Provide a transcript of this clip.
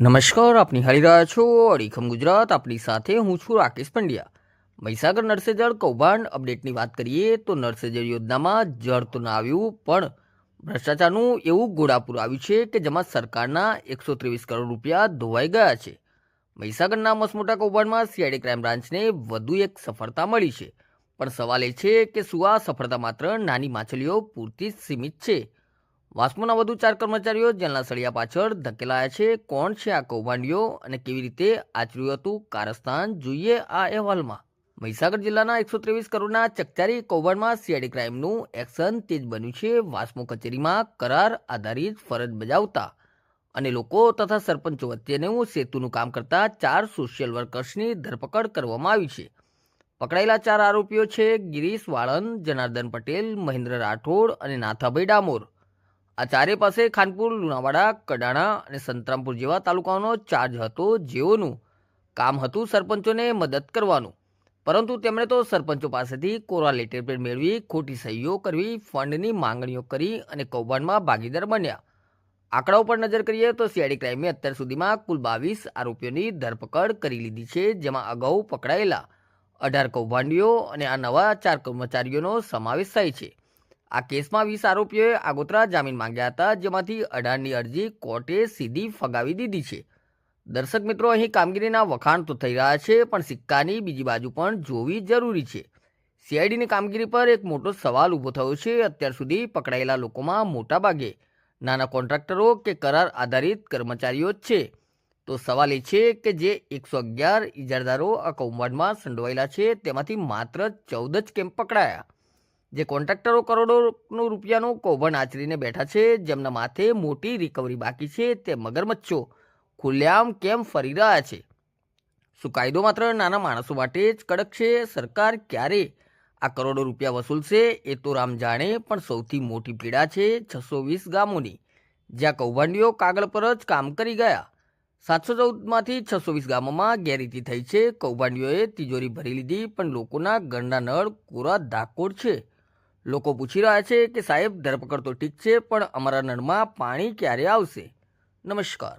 નમસ્કાર આપની નિહાળી રહ્યા છો અડીખમ ગુજરાત. આપણી સાથે હું છું રાકેશ પંડ્યા. મહીસાગર નરસેજળ કૌભાંડ અપડેટની વાત કરીએ તો નરસેજળ યોજનામાં જળ તો ના આવ્યું, પણ ભ્રષ્ટાચારનું એવું ગોળાપુર આવ્યું છે કે જેમાં સરકારના એકસો ત્રેવીસ કરોડ રૂપિયા ધોવાઈ ગયા છે. મહીસાગરના મસમોટા કૌભાંડમાં સીઆઈડી ક્રાઇમ બ્રાન્ચને વધુ એક સફળતા મળી છે. પણ સવાલ એ છે કે શું આ સફળતા માત્ર નાની માછલીઓ પૂરતી જ સીમિત છે? વાસ્મોના વધુ ચાર કર્મચારીઓ જેલના સળિયા પાછળ ધકેલાયા છે. કોણ છે આ કૌભાંડીઓ અને કેવી રીતે આચર્યું હતું? કારસ્તાન, જોઈએ આ અહેવાલમાં. મહીસાગર જિલ્લાના એકસો ત્રેવીસ કરોડના ચકચારી કૌભાંડમાં સીઆઈડી ક્રાઇમનું એક્શન તેજ બન્યું છે. વાસ્મો કચેરીમાં કરાર આધારિત ફરજ બજાવતા અને લોકો તથા સરપંચો વચ્ચેનું સેતુનું કામ કરતા ચાર સોશિયલ વર્કર્સની ધરપકડ કરવામાં આવી છે. પકડાયેલા ચાર આરોપીઓ છે. ગિરીશ વાળંદ, જનાર્દન પટેલ, મહેન્દ્ર રાઠોડ અને નાથાભાઈ ડામોર. આ ચારે પાસે ખાનપુર, લુણાવાડા, કડાણા અને સંતરામપુર જેવા તાલુકાઓનો ચાર્જ હતો જેઓનું કામ હતું સરપંચોને મદદ કરવાનું. પરંતુ તેમણે તો સરપંચો પાસેથી કોરા લેટર પેડ મેળવી, ખોટી સહીઓ કરવી, ફંડની માંગણીઓ કરી અને કૌભાંડમાં ભાગીદાર બન્યા. આંકડાઓ પર નજર કરીએ તો સીઆઈડી ક્રાઇમે અત્યાર સુધીમાં કુલ બાવીસ આરોપીઓની ધરપકડ કરી લીધી છે, જેમાં અગાઉ પકડાયેલા અઢાર કૌભાંડીઓ અને આ નવા ચાર કર્મચારીઓનો સમાવેશ થાય છે. આ કેસમાં વીસ આરોપીઓએ આગોતરા જામીન માંગ્યા હતા, જેમાંથી અઢારની અરજી કોર્ટે સીધી ફગાવી દીધી છે. દર્શક મિત્રો, અહીં કામગીરીના વખાણ તો થઈ રહ્યા છે, પણ સિક્કાની બીજી બાજુ પણ જોવી જરૂરી છે. સીઆઈડીની કામગીરી પર એક મોટો સવાલ ઊભો થયો છે. અત્યાર સુધી પકડાયેલા લોકોમાં મોટાભાગે નાના કોન્ટ્રાક્ટરો કે કરાર આધારિત કર્મચારીઓ જ છે. તો સવાલ એ છે કે જે એકસો અગિયાર ઇજારદારો આ કૌભાંડમાં સંડોવાયેલા છે, તેમાંથી માત્ર ચૌદ જ કેમ પકડાયા? જે કોન્ટ્રાક્ટરો કરોડોનું રૂપિયાનું કૌભાંડ આચરીને બેઠા છે, જેમના માથે મોટી રિકવરી બાકી છે, તે મગરમચ્છો ખુલ્લેઆમ કેમ ફરી રહ્યા છે? શું કાયદો માત્ર નાના માણસો માટે જ કડક છે? સરકાર ક્યારે આ કરોડો રૂપિયા વસૂલશે? એ તો રામ જાણે, પણ સૌથી મોટી પીડા છે છસો વીસ ગામોની, જ્યાં કૌભાંડીઓ કાગળ પર જ કામ કરી ગયા. સાતસો ચૌદમાંથી છસો વીસ ગામોમાં ગેરરીતિ થઈ છે. કૌભાંડીઓએ તિજોરી ભરી લીધી, પણ લોકોના ઘરના નળ કોરા ધાકોડ છે. લોકો પૂછી રહ્યા છે કે સાહેબ, ધરપકડ તો ઠીક છે, પણ અમારા નળમાં પાણી ક્યારે આવશે? નમસ્કાર.